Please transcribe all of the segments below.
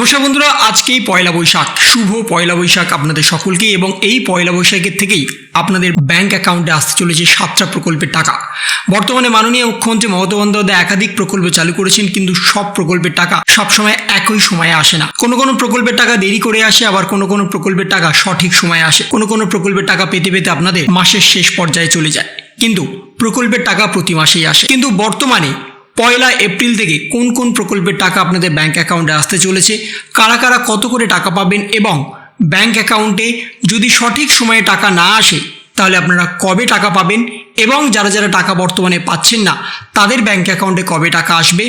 নমস্কার বন্ধুরা আজকেই পয়লা বৈশাখ। শুভ পয়লা বৈশাখ আপনাদের সকলকে এবং এই পয়লা বৈশাখের থেকেই আপনাদের ব্যাংক অ্যাকাউন্টে আসতে চলেছে সাতটা প্রকল্পের টাকা। বর্তমানে মাননীয় মুখ্যমন্ত্রী মমতা বন্দ্যোপাধ্যায় একাধিক প্রকল্প চালু করেছেন, কিন্তু সব প্রকল্পের টাকা সবসময় একই সময়ে আসে না। কোনো কোনো প্রকল্পের টাকা দেরি করে আসে, আবার কোনো কোনো প্রকল্পের টাকা সঠিক সময়ে আসে। কোনো কোনো প্রকল্পের টাকা পেতে পেতে আপনাদের মাসের শেষ পর্যায়ে চলে যায়। কিন্তু প্রকল্পের টাকা প্রতি মাসেই আসে। কিন্তু বর্তমানে পয়লা এপ্রিল থেকে কোন কোন প্রকল্পের টাকা আপনাদের ব্যাঙ্ক অ্যাকাউন্টে আসতে চলেছে, কারা কারা কত করে টাকা পাবেন এবং ব্যাঙ্ক অ্যাকাউন্টে যদি সঠিক সময়ে টাকা না আসে, তাহলে আপনারা কবে টাকা পাবেন এবং যারা যারা টাকা বর্তমানে পাচ্ছেন না, তাদের ব্যাঙ্ক অ্যাকাউন্টে কবে টাকা আসবে?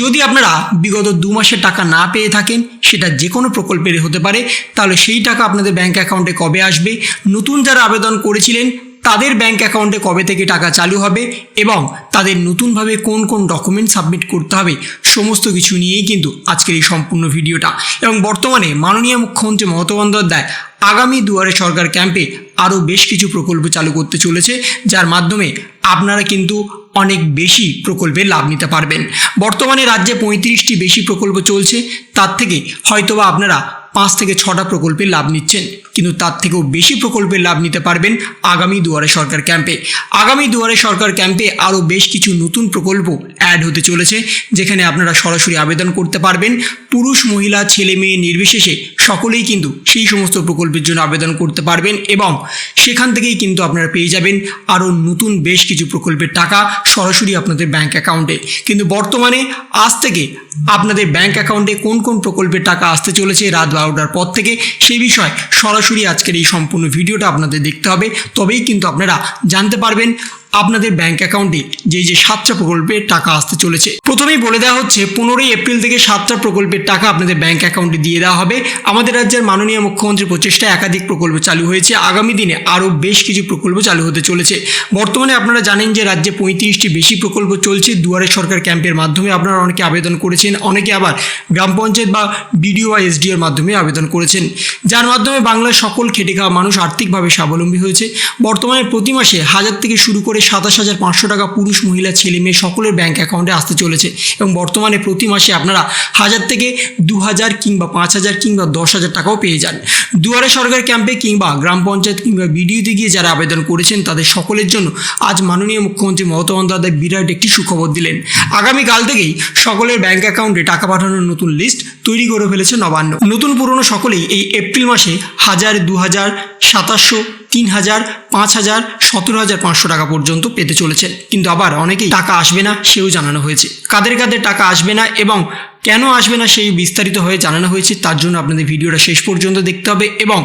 যদি আপনারা বিগত দু মাসের টাকা না পেয়ে থাকেন, সেটা যে কোনো প্রকল্পের হতে পারে, তাহলে সেই টাকা আপনাদের ব্যাঙ্ক অ্যাকাউন্টে কবে আসবে? নতুন যারা আবেদন করেছিলেন তাদের ব্যাংক অ্যাকাউন্টে কবে থেকে টাকা চালু হবে এবং তাদের নতুনভাবে কোন কোন ডকুমেন্ট সাবমিট করতে হবে, সমস্ত কিছু নিয়েই কিন্তু আজকের এই সম্পূর্ণ ভিডিওটা। এবং বর্তমানে মাননীয় মুখ্যমন্ত্রী মমতা বন্দ্যোপাধ্যায় আগামী দুয়ারে সরকার ক্যাম্পে আরও বেশ কিছু প্রকল্প চালু করতে চলেছে, যার মাধ্যমে আপনারা কিন্তু অনেক বেশি প্রকল্পের লাভ নিতে পারবেন। বর্তমানে রাজ্যে পঁয়ত্রিশটি বেশি প্রকল্প চলছে, তার থেকে হয়তোবা আপনারা পাঁচ থেকে ছটা প্রকল্পে লাভ নিচ্ছেন। কিন্তু তার থেকেও বেশি প্রকল্পের লাভ নিতে পারবেন আগামী দুয়ারে সরকার ক্যাম্পে। আগামী দুয়ারে সরকার ক্যাম্পে আরও বেশ কিছু নতুন প্রকল্প অ্যাড হতে চলেছে, যেখানে আপনারা সরাসরি আবেদন করতে পারবেন। পুরুষ, মহিলা, ছেলে, মেয়ে নির্বিশেষে সকলেই কিন্তু সেই সমস্ত প্রকল্পের জন্য আবেদন করতে পারবেন এবং সেখান থেকেই কিন্তু আপনারা পেয়ে যাবেন আরও নতুন বেশ কিছু প্রকল্পের টাকা সরাসরি আপনাদের ব্যাঙ্ক অ্যাকাউন্টে কিন্তু বর্তমানে আজ থেকে আপনাদের ব্যাঙ্ক অ্যাকাউন্টে কোন কোন প্রকল্পের টাকা আসতে চলেছে, রাত বারোটার পর থেকে সেই বিষয়ে সরাসরি আজকের এই সম্পূর্ণ ভিডিওটা আপনাদের দেখতে হবে। তবেই কিন্তু আপনারা জানতে পারবেন আপনাদের ব্যাংক অ্যাকাউন্টে যে যে সাতটা প্রকল্পের টাকা আসতে চলেছে। প্রথমেই বলে দেওয়া হচ্ছে, পনেরোই এপ্রিল থেকে সাতটা প্রকল্পের টাকা আপনাদের ব্যাংক অ্যাকাউন্টে দিয়ে দেওয়া হবে। আমাদের রাজ্যের মাননীয় মুখ্যমন্ত্রীর প্রচেষ্টায় একাধিক প্রকল্প চালু হয়েছে। আগামী দিনে আরও বেশ কিছু প্রকল্প চালু হতে চলেছে। বর্তমানে আপনারা জানেন যে, রাজ্যে পঁয়ত্রিশটি বেশি প্রকল্প চলছে। দুয়ারে সরকার ক্যাম্পের মাধ্যমে আপনারা অনেকে আবেদন করেছেন। অনেকে আবার গ্রাম পঞ্চায়েত বা বিডিও বা এসডিওর মাধ্যমে আবেদন করেছেন। যার মাধ্যমে বাংলার সকল খেটে খাওয়া মানুষ আর্থিকভাবে স্বাবলম্বী হয়েছে। বর্তমানে প্রতি মাসে হাজার থেকে শুরু করে সাতাশ হাজার পাঁচশো টাকা পুরুষ মহিলা ছেলে মেয়ে সকলের ব্যাঙ্ক অ্যাকাউন্টে আসতে চলেছে এবং বর্তমানে প্রতি মাসে আপনারা হাজার থেকে দু হাজার কিংবা পাঁচ হাজার কিংবা দশ হাজার টাকাও পেয়ে যান। দুয়ারে সরকার ক্যাম্পে কিংবা গ্রাম পঞ্চায়েত কিংবা বিডিওতে গিয়ে যারা আবেদন করেছেন, তাদের সকলের জন্য আজ মাননীয় মুখ্যমন্ত্রী মমতা বন্দ্যোপাধ্যায় বিরাট একটি সুখবর দিলেন। আগামীকাল থেকেই সকলের ব্যাঙ্ক অ্যাকাউন্টে টাকা পাঠানোর নতুন লিস্ট তৈরি করে ফেলেছে নবান্ন। নতুন পুরনো সকলেই এই এপ্রিল মাসে হাজার, দু হাজার, সাতাশশো তিন হাজার পাঁচ হাজার সতেরো হাজার পাঁচশো টাকা পর্যন্ত পেতে চলেছেন। কিন্তু আবার অনেকেই টাকা আসবে না সেও জানানো হয়েছে। কাদের কাদের টাকা আসবে না এবং কেন আসবে না সেই বিস্তারিত হয়ে জানানো হয়েছে, তার জন্য আপনাদের ভিডিওটা শেষ পর্যন্ত দেখতে হবে এবং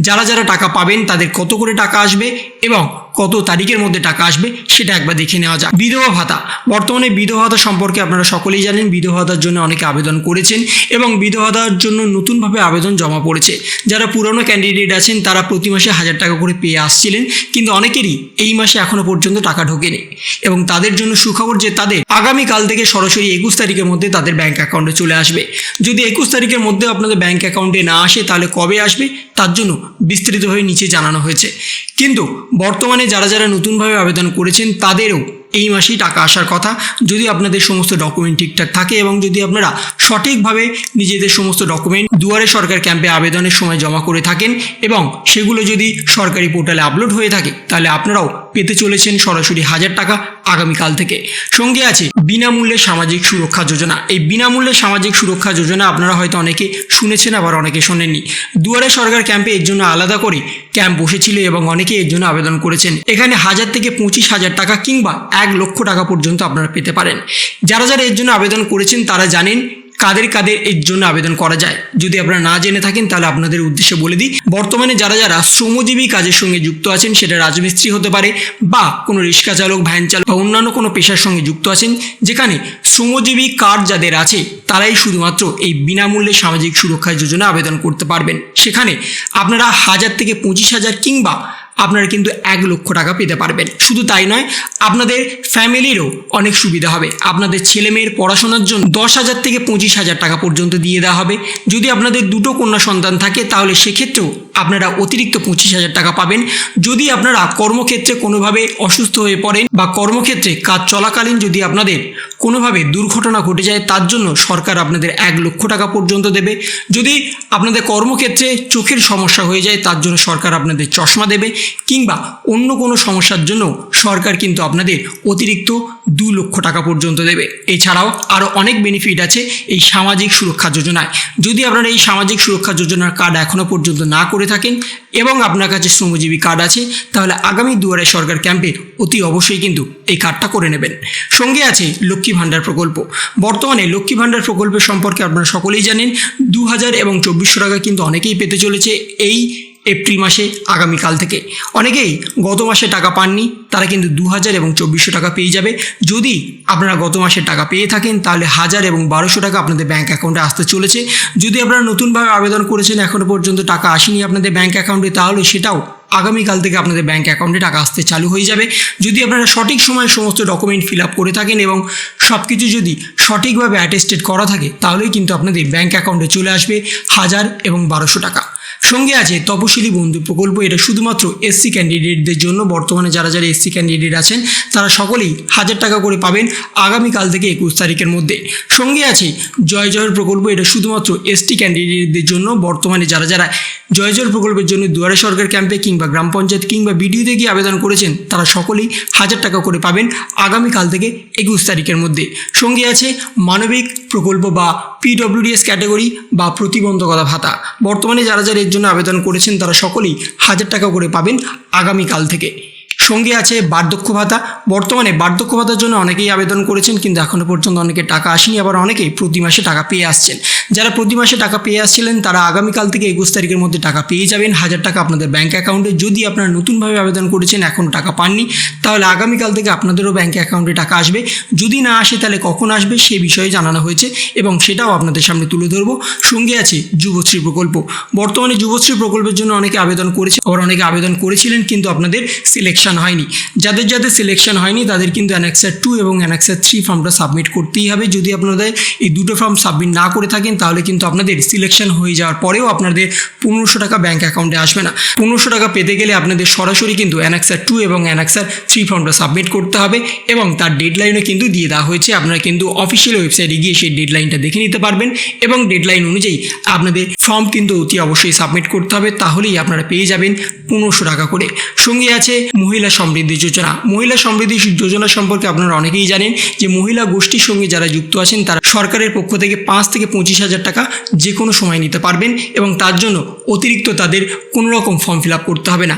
যারা যারা টাকা পাবেন তাদের কত করে টাকা আসবে এবং কত তারিখের মধ্যে টাকা আসবে সেটা একবার দেখে নেওয়া যাক। বিধবা ভাতা। বর্তমানে বিধবা ভাতা সম্পর্কে আপনারা সকলেই জানেন, বিধবা ভাতার জন্য অনেকে আবেদন করেছেন এবং বিধবা ভাতার জন্য নতুনভাবে আবেদন জমা পড়েছে। যারা পুরনো ক্যান্ডিডেট আছেন, তারা প্রতি মাসে হাজার টাকা করে পেয়ে আসছিলেন, কিন্তু অনেকেরই এই মাসে এখনও পর্যন্ত টাকা ঢোকেনি এবং তাদের জন্য সুখবর যে তাদের আগামীকাল থেকে সরাসরি একুশ তারিখের মধ্যে তাদের ব্যাংক অ্যাকাউন্টে চলে আসবে। যদি একুশ তারিখের মধ্যে আপনাদের ব্যাংক অ্যাকাউন্টে না আসে, তাহলে কবে আসবে? তার জন্য বিস্তৃত হয়ে নিচে জানানো হয়েছে। কিন্তু বর্তমানে যারা যারা নতুনভাবে আবেদন করেছেন তাদেরও এই মাসেই টাকা আসার কথা। যদি আপনাদের সমস্ত ডকুমেন্ট ঠিকঠাক থাকে এবং যদি আপনারা সঠিকভাবে নিজেদের সমস্ত ডকুমেন্ট দুয়ারে সরকার ক্যাম্পে আবেদনের সময় জমা করে থাকেন এবং সেগুলো যদি সরকারি পোর্টালে আপলোড হয়ে থাকে, তাহলে আপনারাও পেতে চলেছেন সরাসরি হাজার টাকা আগামীকাল থেকে। সঙ্গে আছে বিনামূল্যে সামাজিক সুরক্ষা যোজনা। এই বিনামূল্যে সামাজিক সুরক্ষা যোজনা আপনারা হয়তো অনেকে শুনেছেন, আবার অনেকে শোনেননি। দুয়ারে সরকার ক্যাম্পে এর জন্য আলাদা করে ক্যাম্প বসেছিল এবং অনেকে এর জন্য আবেদন করেছেন। এখানে হাজার থেকে পঁচিশ হাজার টাকা কিংবা এক লক্ষ টাকা পর্যন্ত আপনারা পেতে পারেন। যারা যারা এর জন্য আবেদন করেছেন, তারা জানেন কাদের কাদের এর জন্য আবেদন করা যায়। যদি আপনারা না জেনে থাকেন, তাহলে আপনাদের উদ্দেশ্যে বলে দিই, বর্তমানে যারা যারা শ্রমজীবী কাজের সঙ্গে যুক্ত আছেন, সেটা রাজমিস্ত্রি হতে পারে বা কোনো রিক্সা চালক, ভ্যান চালক বা অন্যান্য কোনো পেশার সঙ্গে যুক্ত আছেন, যেখানে শ্রমজীবী কার্ড যাদের আছে, তারাই শুধুমাত্র এই বিনামূল্যে সামাজিক সুরক্ষা যোজনা আবেদন করতে পারবেন। সেখানে আপনারা হাজার থেকে পঁচিশ হাজার কিংবা আপনারা কিন্তু এক লক্ষ টাকা পেতে পারবেন। শুধু তাই নয়, আপনাদের ফ্যামিলিরও অনেক সুবিধা হবে। আপনাদের ছেলে মেয়ের পড়াশোনার জন্য দশ হাজার থেকে পঁচিশ হাজার টাকা পর্যন্ত দিয়ে দেওয়া হবে। যদি আপনাদের দুটো কন্যা সন্তান থাকে, তাহলে সেক্ষেত্রেও আপনারা অতিরিক্ত পঁচিশ হাজার টাকা পাবেন। যদি আপনারা কর্মক্ষেত্রে কোনোভাবে অসুস্থ হয়ে পড়েন বা কর্মক্ষেত্রে কাজ চলাকালীন যদি আপনাদের কোনোভাবে দুর্ঘটনা ঘটে যায়, তার জন্য সরকার আপনাদের এক লক্ষ টাকা পর্যন্ত দেবে। যদি আপনাদের কর্মক্ষেত্রে চোখের সমস্যা হয়ে যায়, তার জন্য সরকার আপনাদের চশমা দেবে কিংবা অন্য কোনো সমস্যার জন্য সরকার কিন্তু আপনাদের অতিরিক্ত দু লক্ষ টাকা পর্যন্ত দেবে। এছাড়াও আরও অনেক বেনিফিট আছে এই সামাজিক সুরক্ষা যোজনায়। যদি আপনারা এই সামাজিক সুরক্ষা যোজনার কার্ড এখনও পর্যন্ত না করে থাকেন এবং আপনার কাছে শ্রমজীবী কার্ড আছে, তাহলে আগামী দুয়ারে সরকার ক্যাম্পে অতি অবশ্যই কিন্তু এই কার্ডটা করে নেবেন। সঙ্গে আছে লক্ষ্মী ভাণ্ডার প্রকল্প। বর্তমানে লক্ষ্মী ভাণ্ডার প্রকল্পের সম্পর্কে আপনারা সকলেই জানেন দু হাজার এবং চব্বিশশো টাকা কিন্তু অনেকেই পেতে চলেছে। এই এপ্রিল মাসে আগামীকাল থেকে। অনেকেই গত মাসে টাকা পাননি, তারা কিন্তু দু হাজার এবং চব্বিশশো টাকা পেয়ে যাবে। যদি আপনারা গত মাসে টাকা পেয়ে থাকেন, তাহলে হাজার এবং বারোশো টাকা আপনাদের ব্যাঙ্ক অ্যাকাউন্টে আসতে চলেছে। যদি আপনারা নতুনভাবে আবেদন করেছেন এখনও পর্যন্ত টাকা আসেনি আপনাদের ব্যাঙ্ক অ্যাকাউন্টে তাহলে সেটাও আগামীকাল থেকে আপনাদের ব্যাঙ্ক অ্যাকাউন্টে টাকা আসতে চালু হয়ে যাবে। যদি আপনারা সঠিক সময়ে সমস্ত ডকুমেন্ট ফিল আপ করে থাকেন এবং সব কিছু যদি সঠিকভাবে অ্যাটেস্টেড করা থাকে, তাহলেই কিন্তু আপনাদের ব্যাঙ্ক অ্যাকাউন্টে চলে আসবে হাজার এবং বারোশো টাকা। সঙ্গে আছে তপশিলি বন্ধু প্রকল্প। এটা শুধুমাত্র এসসি ক্যান্ডিডেটদের জন্য। বর্তমানে যারা যারা এসসি ক্যান্ডিডেট আছেন, তারা সকলেই হাজার টাকা করে পাবেন আগামীকাল থেকে একুশ তারিখের মধ্যে। সঙ্গে আছে জয় জয়ের প্রকল্প। এটা শুধুমাত্র এসটি ক্যান্ডিডেটদের জন্য। বর্তমানে যারা যারা জয় জয়ের প্রকল্পের জন্য দুয়ারে সরকার ক্যাম্পে কিংবা গ্রাম পঞ্চায়েত কিংবা বিডিওতে গিয়ে আবেদন করেছেন, তারা সকলেই হাজার টাকা করে পাবেন আগামীকাল থেকে একুশ তারিখের মধ্যে। সঙ্গে আছে মানবিক প্রকল্প বা পিডব্লিউডিএস ক্যাটাগরি বা প্রতিবন্ধকতা ভাতা। বর্তমানে যারা যারা জন্য আবেদন করেছেন তারা সকলেই হাজার টাকা করে পাবেন আগামীকাল থেকে। সঙ্গে আছে বার্ধক্য ভাতা। বর্তমানে বার্ধক্য ভাতার জন্য অনেকেই আবেদন করেছেন, কিন্তু এখনও পর্যন্ত অনেকে টাকা আসেনি। আবার অনেকেই প্রতি মাসে টাকা পেয়ে আসছেন। যারা প্রতি মাসে টাকা পেয়ে আসছিলেন, তারা আগামীকাল থেকে একুশ তারিখের মধ্যে টাকা পেয়ে যাবেন। হাজার টাকা আপনাদের ব্যাঙ্ক অ্যাকাউন্টে। যদি আপনারা নতুনভাবে আবেদন করেছেন এখনও টাকা পাননি, তাহলে আগামীকাল থেকে আপনাদেরও ব্যাঙ্ক অ্যাকাউন্টে টাকা আসবে। যদি না আসে, তাহলে কখন আসবে, সে বিষয়ে জানানো হয়েছে এবং সেটাও আপনাদের সামনে তুলে ধরবো। সঙ্গে আছে যুবশ্রী প্রকল্প। বর্তমানে যুবশ্রী প্রকল্পের জন্য অনেকে আবেদন করেছে, আবার অনেকে আবেদন করেছিলেন, কিন্তু আপনাদের সিলেকশন হয়নি। যাদের যাদের সিলেকশন হয়নি, তাদের কিন্তু অ্যানেক্সার টু এবং অ্যানেক্সার থ্রি ফর্মটা সাবমিট করতেই হবে। যদি আপনাদের এই দুটো ফর্ম সাবমিট না করে থাকেন, তাহলে কিন্তু আপনাদের সিলেকশন হয়ে যাওয়ার পরেও আপনাদের পনেরোশো টাকা ব্যাঙ্ক অ্যাকাউন্টে আসবে না। পনেরোশো টাকা পেতে গেলে আপনাদের সরাসরি কিন্তু অ্যানেক্সার টু এবং অ্যানেক্সার থ্রি ফর্মটা সাবমিট করতে হবে এবং তার ডেডলাইনও কিন্তু দিয়ে দেওয়া হয়েছে। আপনারা কিন্তু অফিসিয়াল ওয়েবসাইটে গিয়ে সেই ডেডলাইনটা দেখে নিতে পারবেন এবং ডেডলাইন অনুযায়ী আপনাদের ফর্ম কিন্তু অতি অবশ্যই সাবমিট করতে হবে। তাহলেই আপনারা পেয়ে যাবেন পনেরোশো টাকা করে। সঙ্গে আছে মহিলা সমৃদ্ধি যোজনা। মহিলা সমৃদ্ধি যোজনা সম্পর্কে আপনারা অনেকেই জানেন যে মহিলা গোষ্ঠীর সঙ্গে যারা যুক্ত আছেন তারা সরকারের পক্ষ থেকে পাঁচ থেকে পঁচিশ হাজার টাকা যে কোনো সময় নিতে পারবেন এবং তার জন্য অতিরিক্ত তাদের কোনো রকম ফর্ম ফিল করতে হবে না।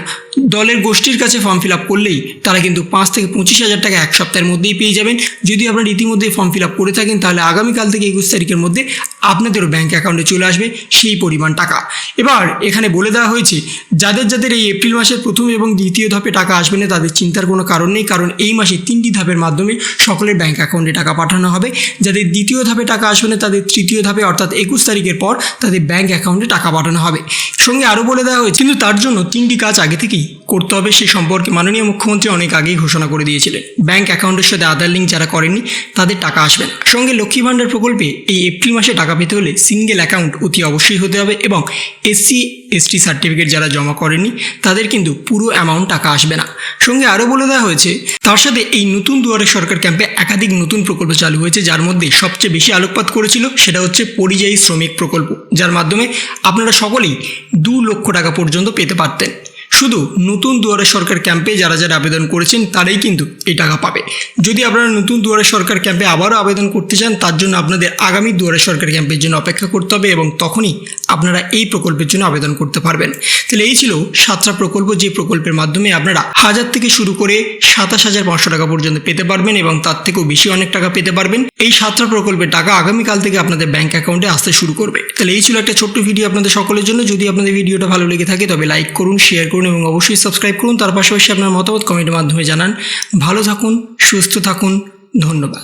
দলের গোষ্ঠীর কাছে ফর্ম ফিল করলেই তারা কিন্তু পাঁচ থেকে পঁচিশ হাজার টাকা এক সপ্তাহের মধ্যেই পেয়ে যাবেন। যদি আপনারা ইতিমধ্যেই ফর্ম ফিল করে থাকেন, তাহলে আগামীকাল থেকে একুশ তারিখের মধ্যে আপনাদেরও ব্যাঙ্ক অ্যাকাউন্টে চলে আসবে সেই পরিমাণ টাকা। এবার এখানে বলে দেওয়া হয়েছে, যাদের যাদের এই এপ্রিল মাসের প্রথম এবং দ্বিতীয় ধাপে টাকা আসবে না, তাদের চিন্তার কোনো কারণ নেই, কারণ এই মাসে তিনটি ধাপের মাধ্যমে সকলের ব্যাঙ্ক অ্যাকাউন্টে টাকা পাঠানো হবে। যাদের দ্বিতীয় ধাপে টাকা আসবে না তাদের তৃতীয় ধাপে, অর্থাৎ একুশ তারিখের পর তাদের ব্যাঙ্ক অ্যাকাউন্টে টাকা পাঠানো হবে। সঙ্গে আরও বলে দেওয়া হয়েছে, কিন্তু তার জন্য তিনটি কাজ আগে থেকেই করতে হবে, সে সম্পর্কে মাননীয় মুখ্যমন্ত্রী অনেক আগেই ঘোষণা করে দিয়েছিলেন। ব্যাঙ্ক অ্যাকাউন্টের সাথে আধার লিঙ্ক যারা করেননি, তাদের টাকা আসবে সঙ্গে লক্ষ্মী ভাণ্ডার প্রকল্পে এই এপ্রিল মাসে টাকা পেতে হলে সিঙ্গেল অ্যাকাউন্ট অতি অবশ্যই হতে হবে এবং এসসি এসটি সার্টিফিকেট যারা জমা করেনি, তাদের কিন্তু পুরো অ্যামাউন্ট টাকা আসবে না। সঙ্গে আরও বলে দেওয়া হয়েছে, তার সাথে এই নতুন দুয়ারে সরকার ক্যাম্পে একাধিক নতুন প্রকল্প চালু হয়েছে, যার মধ্যে সবচেয়ে বেশি আলোকপাত করেছিল সেটা হচ্ছে পরিযায়ী শ্রমিক প্রকল্প, যার মাধ্যমে আপনারা সকলেই দু লক্ষ টাকা পর্যন্ত পেতে পারতেন। শুধু নতুন দুয়ারে সরকার ক্যাম্পে যারা যারা আবেদন করেছেন, তারাই কিন্তু এই টাকা পাবে। যদি আপনারা নতুন দুয়ারে সরকার ক্যাম্পে আবারও আবেদন করতে চান, তার জন্য আপনাদের আগামী দুয়ারে সরকার ক্যাম্পের জন্য অপেক্ষা করতে হবে এবং তখনই আপনারা এই প্রকল্পের জন্য আবেদন করতে পারবেন। তাহলে এই ছিল সাতটা প্রকল্প, যে প্রকল্পের মাধ্যমে আপনারা হাজার থেকে শুরু করে সাতাশ হাজার পাঁচশো টাকা পর্যন্ত পেতে পারবেন এবং তার থেকেও বেশি অনেক টাকা পেতে পারবেন। এই সাতটা প্রকল্পের টাকা আগামীকাল থেকে আপনাদের ব্যাঙ্ক অ্যাকাউন্টে আসতে শুরু করবে। তাহলে এই ছিল একটা ছোট্ট ভিডিও আপনাদের সকলের জন্য। যদি আপনাদের ভিডিওটা ভালো লেগে থাকে, তবে লাইক করুন, শেয়ার করুন এবং অবশ্যই সাবস্ক্রাইব করুন। তার পাশাপাশি আপনার মতামত কমেন্টের মাধ্যমে জানান। ভালো থাকুন, সুস্থ থাকুন। ধন্যবাদ।